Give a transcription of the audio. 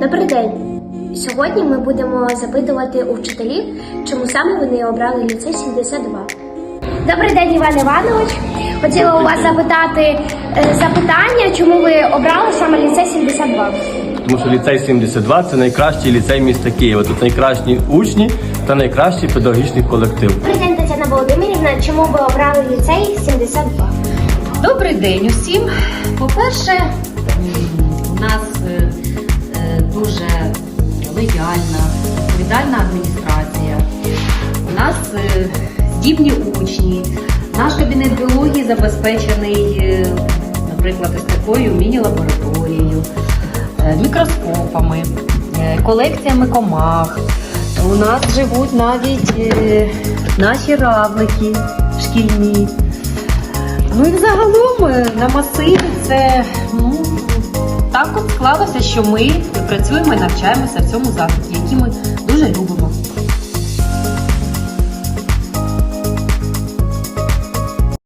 Добрий день. Сьогодні ми будемо запитувати у вчителів, чому саме вони обрали ліцей 72. Добрий день, Іван Іванович. Хотіла у вас запитати е, запитання, чому ви обрали саме ліцей 72. Тому що ліцей 72 це найкращий ліцей міста Києва. Тут найкращі учні та найкращий педагогічний колектив. Добрий день, Тетяна Володимирівна. Чому ви обрали ліцей 72? Добрий день усім. По-перше, лояльна, відповідальна адміністрація. У нас е, здібні учні. Наш кабінет біології забезпечений, е, наприклад, ось такою міні-лабораторією, е, мікроскопами, колекціями комах. У нас живуть навіть наші равлики шкільні. Ну і взагалом на масиві це ну, так от склалося, що ми працюємо і навчаємося в цьому закладі, який ми дуже любимо.